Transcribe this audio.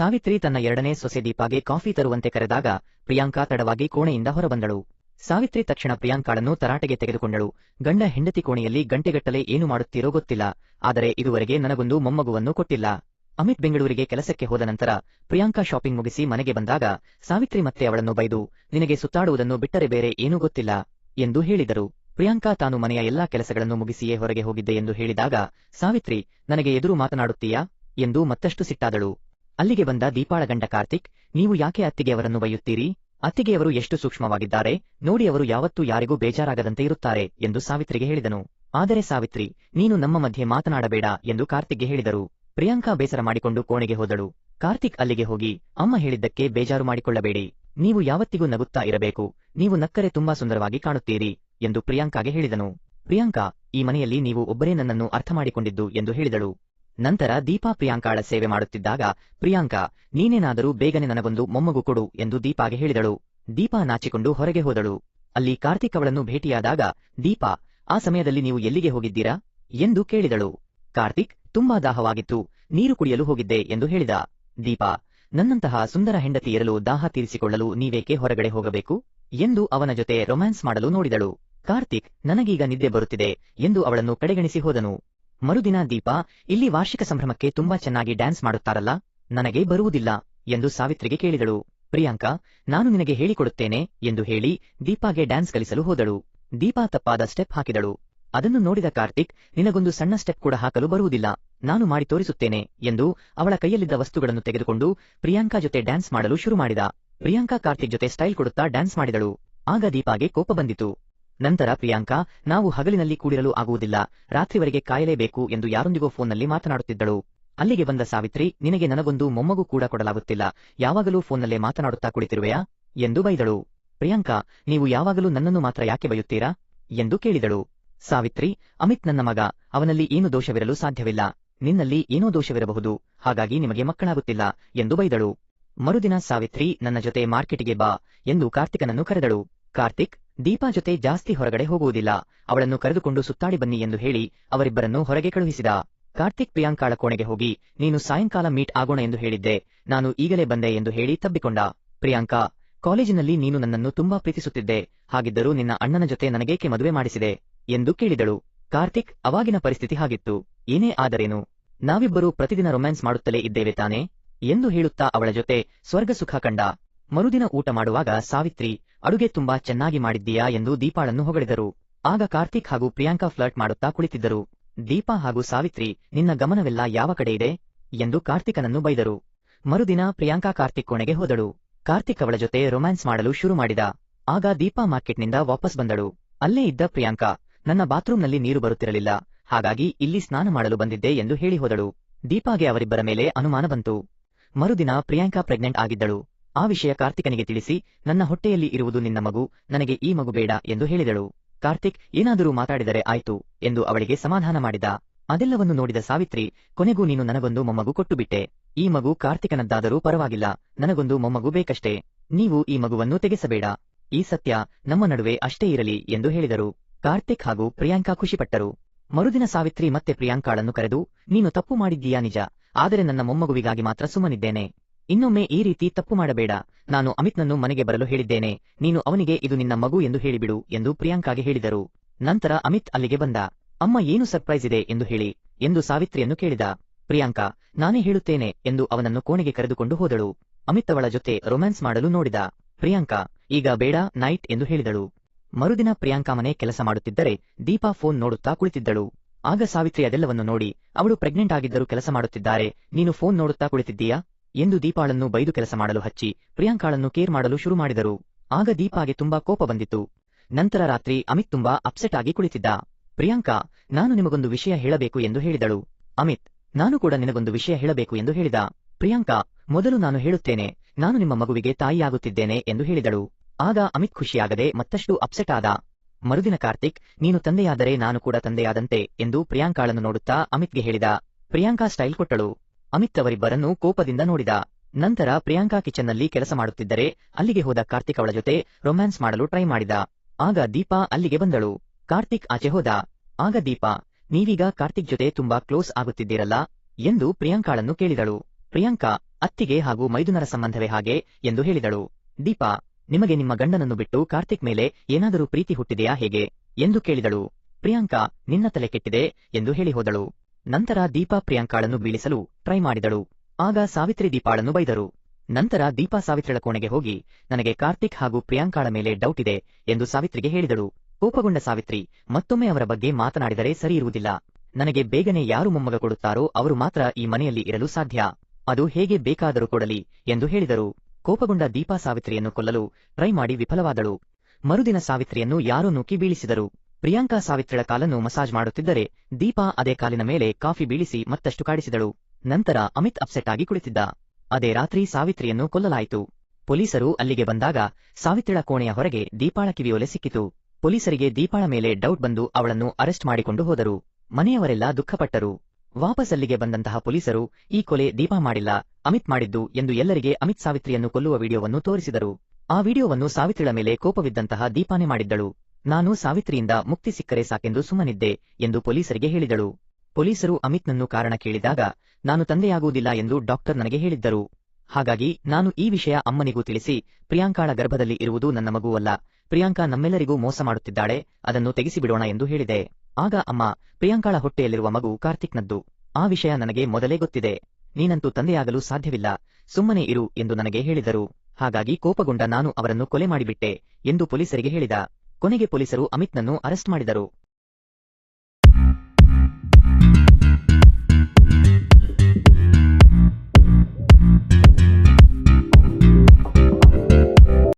ಸಾವಿತ್ರಿ ತನ್ನ ಎರಡನೇ ಸೊಸೆ ದೀಪಾಗೆ ಕಾಫಿ ತರುವಂತೆ ಕರೆದಾಗ ಪ್ರಿಯಾಂಕಾ ತಡವಾಗಿ ಕೋಣೆಯಿಂದ ಹೊರಬಂದಳು. ಸಾವಿತ್ರಿ ತಕ್ಷಣ ಪ್ರಿಯಾಂಕಾಳನ್ನು ತರಾಟೆಗೆ ತೆಗೆದುಕೊಂಡಳು. ಗಂಡ ಹೆಂಡತಿ ಕೋಣೆಯಲ್ಲಿ ಗಂಟೆಗಟ್ಟಲೆ ಏನು ಮಾಡುತ್ತೀರೋ ಗೊತ್ತಿಲ್ಲ. ಆದರೆ ಇದುವರೆಗೆ ನನಗೊಂದು ಮೊಮ್ಮಗುವನ್ನು ಕೊಟ್ಟಿಲ್ಲ. ಅಮಿತ್ ಬೆಂಗಳೂರಿಗೆ ಕೆಲಸಕ್ಕೆ ಹೋದ ನಂತರ ಪ್ರಿಯಾಂಕಾ ಶಾಪಿಂಗ್ ಮುಗಿಸಿ ಮನೆಗೆ ಬಂದಾಗ ಸಾವಿತ್ರಿ ಮತ್ತೆ ಅವಳನ್ನು ಬೈದು, ನಿನಗೆ ಸುತ್ತಾಡುವುದನ್ನು ಬಿಟ್ಟರೆ ಬೇರೆ ಏನೂ ಗೊತ್ತಿಲ್ಲ ಎಂದು ಹೇಳಿದರು. ಪ್ರಿಯಾಂಕಾ ತಾನು ಮನೆಯ ಎಲ್ಲಾ ಕೆಲಸಗಳನ್ನು ಮುಗಿಸಿಯೇ ಹೊರಗೆ ಹೋಗಿದ್ದೆ ಎಂದು ಹೇಳಿದಾಗ, ಸಾವಿತ್ರಿ, ನನಗೆ ಎದುರು ಮಾತನಾಡುತ್ತೀಯಾ ಎಂದು ಮತ್ತಷ್ಟು ಸಿಟ್ಟಾದಳು. ಅಲ್ಲಿಗೆ ಬಂದ ದೀಪಾಳ ಗಂಡ ಕಾರ್ತಿಕ್, ನೀವು ಯಾಕೆ ಅತ್ತಿಗೆ ಅವರನ್ನು ಬೈಯುತ್ತೀರಿ? ಅತ್ತಿಗೆಯವರು ಎಷ್ಟು ಸೂಕ್ಷ್ಮವಾಗಿದ್ದಾರೆ, ನೋಡಿ ಅವರು ಯಾವತ್ತೂ ಯಾರಿಗೂ ಬೇಜಾರಾಗದಂತೆ ಇರುತ್ತಾರೆ ಎಂದು ಸಾವಿತ್ರಿಗೆ ಹೇಳಿದನು. ಆದರೆ ಸಾವಿತ್ರಿ, ನೀನು ನಮ್ಮ ಮಧ್ಯೆ ಮಾತನಾಡಬೇಡ ಎಂದು ಕಾರ್ತಿಕ್ಗೆ ಹೇಳಿದರು. ಪ್ರಿಯಾಂಕಾ ಬೇಸರ ಮಾಡಿಕೊಂಡು ಕೋಣೆಗೆ ಹೋದಳು. ಕಾರ್ತಿಕ್ ಅಲ್ಲಿಗೆ ಹೋಗಿ, ಅಮ್ಮ ಹೇಳಿದ್ದಕ್ಕೆ ಬೇಜಾರು ಮಾಡಿಕೊಳ್ಳಬೇಡಿ. ನೀವು ಯಾವತ್ತಿಗೂ ನಗುತ್ತಾ ಇರಬೇಕು. ನೀವು ನಕ್ಕರೆ ತುಂಬಾ ಸುಂದರವಾಗಿ ಕಾಣುತ್ತೀರಿ ಎಂದು ಪ್ರಿಯಾಂಕಾಗೆ ಹೇಳಿದನು. ಪ್ರಿಯಾಂಕಾ, ಈ ಮನೆಯಲ್ಲಿ ನೀವು ಒಬ್ಬರೇ ನನ್ನನ್ನು ಅರ್ಥ ಮಾಡಿಕೊಂಡಿದ್ದು ಎಂದು ಹೇಳಿದಳು. ನಂತರ ದೀಪಾ ಪ್ರಿಯಾಂಕಾಳ ಸೇವೆ ಮಾಡುತ್ತಿದ್ದಾಗ, ಪ್ರಿಯಾಂಕಾ, ನೀನೇನಾದರೂ ಬೇಗನೆ ನನಗೊಂದು ಮೊಮ್ಮಗು ಕೊಡು ಎಂದು ದೀಪಾಗೆ ಹೇಳಿದಳು. ದೀಪಾ ನಾಚಿಕೊಂಡು ಹೊರಗೆ ಹೋದಳು. ಅಲ್ಲಿ ಕಾರ್ತಿಕ್ ಅವಳನ್ನು ಭೇಟಿಯಾದಾಗ, ದೀಪಾ, ಆ ಸಮಯದಲ್ಲಿ ನೀವು ಎಲ್ಲಿಗೆ ಹೋಗಿದ್ದೀರಾ? ಎಂದು ಕೇಳಿದಳು. ಕಾರ್ತಿಕ್, ತುಂಬಾ ದಾಹವಾಗಿತ್ತು. ನೀರು ಕುಡಿಯಲು ಹೋಗಿದ್ದೆ ಎಂದು ಹೇಳಿದ. ದೀಪಾ, ನನ್ನಂತಹ ಸುಂದರ ಹೆಂಡತಿ ಇರಲು ದಾಹ ತೀರಿಸಿಕೊಳ್ಳಲು ನೀವೇಕೆ ಹೊರಗಡೆ ಹೋಗಬೇಕು? ಎಂದು ಅವನ ಜೊತೆ ರೊಮ್ಯಾನ್ಸ್ ಮಾಡಲು ನೋಡಿದಳು. ಕಾರ್ತಿಕ್, ನನಗೀಗ ನಿದ್ದೆ ಬರುತ್ತಿದೆ ಎಂದು ಅವಳನ್ನು ಕಡೆಗಣಿಸಿ ಹೋದನು. ಮರುದಿನ ದೀಪಾ, ಇಲ್ಲಿ ವಾರ್ಷಿಕ ಸಂಭ್ರಮಕ್ಕೆ ತುಂಬಾ ಚೆನ್ನಾಗಿ ಡ್ಯಾನ್ಸ್ ಮಾಡುತ್ತಾರಲ್ಲ? ನನಗೆ ಬರುವುದಿಲ್ಲ ಎಂದು ಸಾವಿತ್ರಿಗೆ ಕೇಳಿದಳು. ಪ್ರಿಯಾಂಕಾ, ನಾನು ನಿನಗೆ ಹೇಳಿಕೊಡುತ್ತೇನೆ ಎಂದು ಹೇಳಿ ದೀಪಾಗೆ ಡ್ಯಾನ್ಸ್ ಕಲಿಸಲು ಹೋದಳು. ದೀಪಾ ತಪ್ಪಾದ ಸ್ಟೆಪ್ ಹಾಕಿದಳು. ಅದನ್ನು ನೋಡಿದ ಕಾರ್ತಿಕ್, ನಿನಗೊಂದು ಸಣ್ಣ ಸ್ಟೆಪ್ ಕೂಡ ಹಾಕಲು ಬರುವುದಿಲ್ಲ. ನಾನು ಮಾಡಿ ತೋರಿಸುತ್ತೇನೆ ಎಂದು ಅವಳ ಕೈಯಲ್ಲಿದ್ದ ವಸ್ತುಗಳನ್ನು ತೆಗೆದುಕೊಂಡು ಪ್ರಿಯಾಂಕಾ ಜೊತೆ ಡ್ಯಾನ್ಸ್ ಮಾಡಲು ಶುರು ಮಾಡಿದ. ಪ್ರಿಯಾಂಕಾ ಕಾರ್ತಿಕ್ ಜೊತೆ ಸ್ಟೈಲ್ ಕೊಡುತ್ತಾ ಡ್ಯಾನ್ಸ್ ಮಾಡಿದಳು. ಆಗ ದೀಪಾಗೆ ಕೋಪ ಬಂದಿತು. ನಂತರ ಪ್ರಿಯಾಂಕಾ, ನಾವು ಹಗಲಿನಲ್ಲಿ ಕೂಡಿರಲು ಆಗುವುದಿಲ್ಲ, ರಾತ್ರಿವರೆಗೆ ಕಾಯಲೇಬೇಕು ಎಂದು ಯಾರೊಂದಿಗೋ ಫೋನ್ನಲ್ಲಿ ಮಾತನಾಡುತ್ತಿದ್ದಳು. ಅಲ್ಲಿಗೆ ಬಂದ ಸಾವಿತ್ರಿ, ನಿನಗೆ ನನಗೊಂದು ಮೊಮ್ಮಗು ಕೂಡ ಕೊಡಲಾಗುತ್ತಿಲ್ಲ, ಯಾವಾಗಲೂ ಫೋನ್ನಲ್ಲೇ ಮಾತನಾಡುತ್ತಾ ಕುಳಿತಿರುವೆಯಾ? ಎಂದು ಬೈದಳು. ಪ್ರಿಯಾಂಕಾ, ನೀವು ಯಾವಾಗಲೂ ನನ್ನನ್ನು ಮಾತ್ರ ಯಾಕೆ ಬೈಯುತ್ತೀರಾ? ಎಂದು ಕೇಳಿದಳು. ಸಾವಿತ್ರಿ, ಅಮಿತ್ ನನ್ನ ಮಗ, ಅವನಲ್ಲಿ ಏನು ದೋಷವಿರಲು ಸಾಧ್ಯವಿಲ್ಲ. ನಿನ್ನಲ್ಲಿ ಏನೋ ದೋಷವಿರಬಹುದು, ಹಾಗಾಗಿ ನಿಮಗೆ ಮಕ್ಕಳಾಗುತ್ತಿಲ್ಲ, ಎಂದು ಬೈದಳು. ಮರುದಿನ ಸಾವಿತ್ರಿ, ನನ್ನ ಜೊತೆ ಮಾರ್ಕೆಟಿಗೆ ಬಾ, ಎಂದು ಕಾರ್ತಿಕನನ್ನು ಕರೆದಳು. ಕಾರ್ತಿಕ್, ದೀಪಾ ಜೊತೆ ಜಾಸ್ತಿ ಹೊರಗಡೆ ಹೋಗುವುದಿಲ್ಲ. ಅವಳನ್ನು ಕರೆದುಕೊಂಡು ಸುತ್ತಾಡಿ ಬನ್ನಿ ಎಂದು ಹೇಳಿ ಅವರಿಬ್ಬರನ್ನು ಹೊರಗೆ ಕಳುಹಿಸಿದ. ಕಾರ್ತಿಕ್ ಪ್ರಿಯಾಂಕಾಳ ಕೋಣೆಗೆ ಹೋಗಿ, ನೀನು ಸಾಯಂಕಾಲ ಮೀಟ್ ಆಗೋಣ ಎಂದು ಹೇಳಿದ್ದೆ. ನಾನು ಈಗಲೇ ಬಂದೆ ಎಂದು ಹೇಳಿ ತಬ್ಬಿಕೊಂಡ. ಪ್ರಿಯಾಂಕಾ, ಕಾಲೇಜಿನಲ್ಲಿ ನೀನು ನನ್ನನ್ನು ತುಂಬಾ ಪ್ರೀತಿಸುತ್ತಿದ್ದೆ. ಹಾಗಿದ್ದರೂ ನಿನ್ನ ಅಣ್ಣನ ಜೊತೆ ನನಗೇಕೆ ಮದುವೆ ಮಾಡಿಸಿದೆ? ಎಂದು ಕೇಳಿದಳು. ಕಾರ್ತಿಕ್, ಅವಾಗಿನ ಪರಿಸ್ಥಿತಿ ಹಾಗಿತ್ತು. ಏನೇ ಆದರೇನು? ನಾವಿಬ್ಬರೂ ಪ್ರತಿದಿನ ರೊಮ್ಯಾನ್ಸ್ ಮಾಡುತ್ತಲೇ ಇದ್ದೇವೆ ತಾನೆ? ಎಂದು ಹೇಳುತ್ತಾ ಅವಳ ಜೊತೆ ಸ್ವರ್ಗ ಸುಖ ಕಂಡ. ಮರುದಿನ ಊಟ ಮಾಡುವಾಗ ಸಾವಿತ್ರಿ ಅಡುಗೆ ತುಂಬಾ ಚೆನ್ನಾಗಿ ಮಾಡಿದ್ದೀಯಾ ಎಂದು ದೀಪಾಳನ್ನು ಹೊಗಳಿದರು. ಆಗ ಕಾರ್ತಿಕ್ ಹಾಗೂ ಪ್ರಿಯಾಂಕಾ ಫ್ಲರ್ಟ್ ಮಾಡುತ್ತಾ ಕುಳಿತಿದ್ದರು. ದೀಪಾ ಹಾಗೂ ಸಾವಿತ್ರಿ, ನಿನ್ನ ಗಮನವೆಲ್ಲ ಯಾವ ಕಡೆ ಇದೆ? ಎಂದು ಕಾರ್ತಿಕನನ್ನು ಬೈದರು. ಮರುದಿನ ಪ್ರಿಯಾಂಕಾ ಕಾರ್ತಿಕ್ ಕೋಣೆಗೆ ಹೋದಳು. ಕಾರ್ತಿಕ್ ಅವಳ ಜೊತೆ ರೊಮ್ಯಾನ್ಸ್ ಮಾಡಲು ಶುರು ಮಾಡಿದ. ಆಗ ದೀಪಾ ಮಾರ್ಕೆಟ್ನಿಂದ ವಾಪಸ್ ಬಂದಳು. ಅಲ್ಲೇ ಇದ್ದ ಪ್ರಿಯಾಂಕಾ, ನನ್ನ ಬಾತ್ರೂಂನಲ್ಲಿ ನೀರು ಬರುತ್ತಿರಲಿಲ್ಲ. ಹಾಗಾಗಿ ಇಲ್ಲಿ ಸ್ನಾನ ಮಾಡಲು ಬಂದಿದ್ದೆ ಎಂದು ಹೇಳಿ ಹೋದಳು. ದೀಪಾಗೆ ಅವರಿಬ್ಬರ ಮೇಲೆ ಅನುಮಾನ ಬಂತು. ಮರುದಿನ ಪ್ರಿಯಾಂಕಾ ಪ್ರೆಗ್ನೆಂಟ್ ಆಗಿದ್ದಳು. ಆ ವಿಷಯ ಕಾರ್ತಿಕನಿಗೆ ತಿಳಿಸಿ, ನನ್ನ ಹೊಟ್ಟೆಯಲ್ಲಿ ಇರುವುದು ನಿನ್ನ ಮಗು, ನನಗೆ ಈ ಮಗು ಬೇಡ ಎಂದು ಹೇಳಿದಳು. ಕಾರ್ತಿಕ್, ಏನಾದರೂ ಮಾತಾಡಿದರೆ ಆಯ್ತು ಎಂದು ಅವಳಿಗೆ ಸಮಾಧಾನ ಮಾಡಿದ. ಅದೆಲ್ಲವನ್ನು ನೋಡಿದ ಸಾವಿತ್ರಿ, ಕೊನೆಗೂ ನೀನು ನನಗೊಂದು ಮೊಮ್ಮಗು ಕೊಟ್ಟುಬಿಟ್ಟೆ. ಈ ಮಗು ಕಾರ್ತಿಕನದ್ದಾದರೂ ಪರವಾಗಿಲ್ಲ, ನನಗೊಂದು ಮೊಮ್ಮಗು ಬೇಕಷ್ಟೇ. ನೀವು ಈ ಮಗುವನ್ನು ತೆಗೆಸಬೇಡ. ಈ ಸತ್ಯ ನಮ್ಮ ನಡುವೆ ಅಷ್ಟೇ ಇರಲಿ ಎಂದು ಹೇಳಿದರು. ಕಾರ್ತಿಕ್ ಹಾಗೂ ಪ್ರಿಯಾಂಕಾ ಖುಷಿಪಟ್ಟರು. ಮರುದಿನ ಸಾವಿತ್ರಿ ಮತ್ತೆ ಪ್ರಿಯಾಂಕಾಳನ್ನು ಕರೆದು, ನೀನು ತಪ್ಪು ಮಾಡಿದ್ದೀಯಾ ನಿಜ, ಆದರೆ ನನ್ನ ಮೊಮ್ಮಗುವಿಗಾಗಿ ಮಾತ್ರ ಸುಮ್ಮನಿದ್ದೇನೆ. ಇನ್ನೊಮ್ಮೆ ಈ ರೀತಿ ತಪ್ಪು ಮಾಡಬೇಡ. ನಾನು ಅಮಿತ್ನನ್ನು ಮನೆಗೆ ಬರಲು ಹೇಳಿದ್ದೇನೆ. ನೀನು ಅವನಿಗೆ ಇದು ನಿನ್ನ ಮಗು ಎಂದು ಹೇಳಿಬಿಡು ಎಂದು ಪ್ರಿಯಾಂಕಾಗೆ ಹೇಳಿದರು. ನಂತರ ಅಮಿತ್ ಅಲ್ಲಿಗೆ ಬಂದ. ಅಮ್ಮ ಏನು ಸರ್ಪ್ರೈಸ್ ಇದೆ ಎಂದು ಹೇಳಿ ಎಂದು ಸಾವಿತ್ರಿಯನ್ನು ಕೇಳಿದ. ಪ್ರಿಯಾಂಕಾ, ನಾನೇ ಹೇಳುತ್ತೇನೆ ಎಂದು ಅವನನ್ನು ಕೋಣೆಗೆ ಕರೆದುಕೊಂಡು ಹೋದಳು. ಅಮಿತ್ ಅವಳ ಜೊತೆ ರೊಮ್ಯಾನ್ಸ್ ಮಾಡಲು ನೋಡಿದ. ಪ್ರಿಯಾಂಕಾ, ಈಗ ಬೇಡ, ನೈಟ್ ಎಂದು ಹೇಳಿದಳು. ಮರುದಿನ ಪ್ರಿಯಾಂಕಾ ಮನೆ ಕೆಲಸ ಮಾಡುತ್ತಿದ್ದರೆ ದೀಪಾ ಫೋನ್ ನೋಡುತ್ತಾ ಕುಳಿತಿದ್ದಳು. ಆಗ ಸಾವಿತ್ರಿ ಅದೆಲ್ಲವನ್ನು ನೋಡಿ, ಅವಳು ಪ್ರೆಗ್ನೆಂಟ್ ಆಗಿದ್ದರೂ ಕೆಲಸ ಮಾಡುತ್ತಿದ್ದಾರೆ. ನೀನು ಫೋನ್ ನೋಡುತ್ತಾ ಕುಳಿತಿದ್ದೀಯಾ? ಎಂದು ದೀಪಾಳನ್ನು ಬೈದು ಕೆಲಸ ಮಾಡಲು ಹಚ್ಚಿ ಪ್ರಿಯಾಂಕಾಳನ್ನು ಕೇರ್ ಮಾಡಲು ಶುರು ಮಾಡಿದರು. ಆಗ ದೀಪಾಗೆ ತುಂಬಾ ಕೋಪ ಬಂದಿತ್ತು. ನಂತರ ರಾತ್ರಿ ಅಮಿತ್ ತುಂಬಾ ಅಪ್ಸೆಟ್ ಆಗಿ ಕುಳಿತಿದ್ದ. ಪ್ರಿಯಾಂಕಾ, ನಾನು ನಿಮಗೊಂದು ವಿಷಯ ಹೇಳಬೇಕು ಎಂದು ಹೇಳಿದಳು. ಅಮಿತ್, ನಾನು ಕೂಡ ನಿನಗೊಂದು ವಿಷಯ ಹೇಳಬೇಕು ಎಂದು ಹೇಳಿದ. ಪ್ರಿಯಾಂಕಾ, ಮೊದಲು ನಾನು ಹೇಳುತ್ತೇನೆ, ನಾನು ನಿಮ್ಮ ಮಗುವಿಗೆ ತಾಯಿಯಾಗುತ್ತಿದ್ದೇನೆ ಎಂದು ಹೇಳಿದಳು. ಆಗ ಅಮಿತ್ ಖುಷಿಯಾಗದೆ ಮತ್ತಷ್ಟು ಅಪ್ಸೆಟ್ ಆದ. ಮರುದಿನ ಕಾರ್ತಿಕ್, ನೀನು ತಂದೆಯಾದರೆ ನಾನು ಕೂಡ ತಂದೆಯಾದಂತೆ ಎಂದು ಪ್ರಿಯಾಂಕಾಳನ್ನು ನೋಡುತ್ತಾ ಅಮಿತ್ಗೆ ಹೇಳಿದ. ಪ್ರಿಯಾಂಕಾ ಸ್ಟೈಲ್ ಕೊಟ್ಟಳು. ಅಮಿತ್ ಅವರಿಬ್ಬರನ್ನು ಕೋಪದಿಂದ ನೋಡಿದ. ನಂತರ ಪ್ರಿಯಾಂಕಾ ಕಿಚನ್ನಲ್ಲಿ ಕೆಲಸ ಮಾಡುತ್ತಿದ್ದರೆ ಅಲ್ಲಿಗೆ ಹೋದ ಕಾರ್ತಿಕ್ ಅವಳ ಜೊತೆ ರೊಮ್ಯಾನ್ಸ್ ಮಾಡಲು ಟ್ರೈ ಮಾಡಿದ. ಆಗ ದೀಪಾ ಅಲ್ಲಿಗೆ ಬಂದಳು. ಕಾರ್ತಿಕ್ ಆಚೆ ಹೋದ. ಆಗ ದೀಪಾ, ನೀವೀಗ ಕಾರ್ತಿಕ್ ಜೊತೆ ತುಂಬಾ ಕ್ಲೋಸ್ ಆಗುತ್ತಿದ್ದೀರಲ್ಲ ಎಂದು ಪ್ರಿಯಾಂಕಾಳನ್ನು ಕೇಳಿದಳು. ಪ್ರಿಯಾಂಕಾ, ಅತ್ತಿಗೆ ಹಾಗೂ ಮೈದುನರ ಸಂಬಂಧವೇ ಹಾಗೆ ಎಂದು ಹೇಳಿದಳು. ದೀಪಾ, ನಿಮಗೆ ನಿಮ್ಮ ಗಂಡನನ್ನು ಬಿಟ್ಟು ಕಾರ್ತಿಕ್ ಮೇಲೆ ಏನಾದರೂ ಪ್ರೀತಿ ಹುಟ್ಟಿದೆಯಾ ಹೇಗೆ? ಎಂದು ಕೇಳಿದಳು. ಪ್ರಿಯಾಂಕಾ, ನಿನ್ನ ತಲೆ ಕೆಟ್ಟಿದೆ ಎಂದು ಹೇಳಿ ಹೋದಳು ನಂತರ ದೀಪಾ ಪ್ರಿಯಾಂಕಾಳನ್ನು ಬೀಳಿಸಲು ಟ್ರೈ ಮಾಡಿದಳು. ಆಗ ಸಾವಿತ್ರಿ ದೀಪಾಳನ್ನು ಬೈದರು. ನಂತರ ದೀಪಾ ಸಾವಿತ್ರಿಳ ಕೋಣೆಗೆ ಹೋಗಿ, ನನಗೆ ಕಾರ್ತಿಕ್ ಹಾಗೂ ಪ್ರಿಯಾಂಕಾಳ ಮೇಲೆ ಡೌಟ್ ಇದೆ ಎಂದು ಸಾವಿತ್ರಿಗೆ ಹೇಳಿದಳು. ಕೋಪಗೊಂಡ ಸಾವಿತ್ರಿ, ಮತ್ತೊಮ್ಮೆ ಅವರ ಬಗ್ಗೆ ಮಾತನಾಡಿದರೆ ಸರಿ ಇರುವುದಿಲ್ಲ. ನನಗೆ ಬೇಗನೆ ಯಾರು ಮೊಮ್ಮಗ ಕೊಡುತ್ತಾರೋ ಅವರು ಮಾತ್ರ ಈ ಮನೆಯಲ್ಲಿ ಇರಲು ಸಾಧ್ಯ. ಅದು ಹೇಗೆ ಬೇಕಾದರೂ ಕೊಡಲಿ ಎಂದು ಹೇಳಿದರು. ಕೋಪಗೊಂಡ ದೀಪಾ ಸಾವಿತ್ರಿಯನ್ನು ಕೊಲ್ಲಲು ಟ್ರೈ ಮಾಡಿ ವಿಫಲವಾದಳು. ಮರುದಿನ ಸಾವಿತ್ರಿಯನ್ನು ಯಾರೋ ನೂಕಿ ಬೀಳಿಸಿದರು. ಪ್ರಿಯಾಂಕಾ ಸಾವಿತ್ರಿಳ ಕಾಲನ್ನು ಮಸಾಜ್ ಮಾಡುತ್ತಿದ್ದರೆ ದೀಪಾ ಅದೇ ಕಾಲಿನ ಮೇಲೆ ಕಾಫಿ ಬೀಳಿಸಿ ಮತ್ತಷ್ಟು ಕಾಡಿಸಿದಳು. ನಂತರ ಅಮಿತ್ ಅಪ್ಸೆಟ್ ಆಗಿ ಕುಳಿತಿದ್ದ. ಅದೇ ರಾತ್ರಿ ಸಾವಿತ್ರಿಯನ್ನು ಕೊಲ್ಲಲಾಯಿತು. ಪೊಲೀಸರು ಅಲ್ಲಿಗೆ ಬಂದಾಗ ಸಾವಿತ್ರಿಳ ಕೋಣೆಯ ಹೊರಗೆ ದೀಪಾಳ ಕಿವಿಯೋಲೆ ಸಿಕ್ಕಿತು. ಪೊಲೀಸರಿಗೆ ದೀಪಾಳ ಮೇಲೆ ಡೌಟ್ ಬಂದು ಅವಳನ್ನು ಅರೆಸ್ಟ್ ಮಾಡಿಕೊಂಡು ಹೋದರು. ಮನೆಯವರೆಲ್ಲ ದುಃಖಪಟ್ಟರು. ವಾಪಸ್ ಅಲ್ಲಿಗೆ ಬಂದಂತಹ ಪೊಲೀಸರು, ಈ ಕೊಲೆ ದೀಪಾ ಮಾಡಿಲ್ಲ, ಅಮಿತ್ ಮಾಡಿದ್ದು ಎಂದು ಎಲ್ಲರಿಗೆ ಅಮಿತ್ ಸಾವಿತ್ರಿಯನ್ನು ಕೊಲ್ಲುವ ವಿಡಿಯೋವನ್ನು ತೋರಿಸಿದರು. ಆ ವಿಡಿಯೋವನ್ನು ಸಾವಿತ್ರಿಳ ಮೇಲೆ ಕೋಪವಿದ್ದಂತಹ ದೀಪಾನೆ ಮಾಡಿದ್ದಳು. ನಾನು ಸಾವಿತ್ರಿಯಿಂದ ಮುಕ್ತಿ ಸಿಕ್ಕರೆ ಸಾಕೆಂದು ಸುಮ್ಮನಿದ್ದೆ ಎಂದು ಪೊಲೀಸರಿಗೆ ಹೇಳಿದಳು. ಪೊಲೀಸರು ಅಮಿತ್ನನ್ನು ಕಾರಣ ಕೇಳಿದಾಗ, ನಾನು ತಂದೆಯಾಗುವುದಿಲ್ಲ ಎಂದು ಡಾಕ್ಟರ್ ನನಗೆ ಹೇಳಿದ್ದರು. ಹಾಗಾಗಿ ನಾನು ಈ ವಿಷಯ ಅಮ್ಮನಿಗೂ ತಿಳಿಸಿ ಪ್ರಿಯಾಂಕಾಳ ಗರ್ಭದಲ್ಲಿ ಇರುವುದು ನನ್ನ ಮಗುವಲ್ಲ, ಪ್ರಿಯಾಂಕಾ ನಮ್ಮೆಲ್ಲರಿಗೂ ಮೋಸ ಮಾಡುತ್ತಿದ್ದಾಳೆ, ಅದನ್ನು ತೆಗೆಸಿಬಿಡೋಣ ಎಂದು ಹೇಳಿದೆ. ಆಗ ಅಮ್ಮ ಪ್ರಿಯಾಂಕಾಳ ಹೊಟ್ಟೆಯಲ್ಲಿರುವ ಮಗು ಕಾರ್ತಿಕ್ನದ್ದು. ಆ ವಿಷಯ ನನಗೆ ಮೊದಲೇ ಗೊತ್ತಿದೆ. ನೀನಂತೂ ತಂದೆಯಾಗಲು ಸಾಧ್ಯವಿಲ್ಲ, ಸುಮ್ಮನೆ ಇರು ಎಂದು ನನಗೆ ಹೇಳಿದರು. ಹಾಗಾಗಿ ಕೋಪಗೊಂಡ ನಾನು ಅವರನ್ನು ಕೊಲೆ ಮಾಡಿಬಿಟ್ಟೆ ಎಂದು ಪೊಲೀಸರಿಗೆ ಹೇಳಿದ. ಕೊನೆಗೆ ಪೊಲೀಸರು ಅಮಿತ್ನನ್ನು ಅರೆಸ್ಟ್ ಮಾಡಿದರು.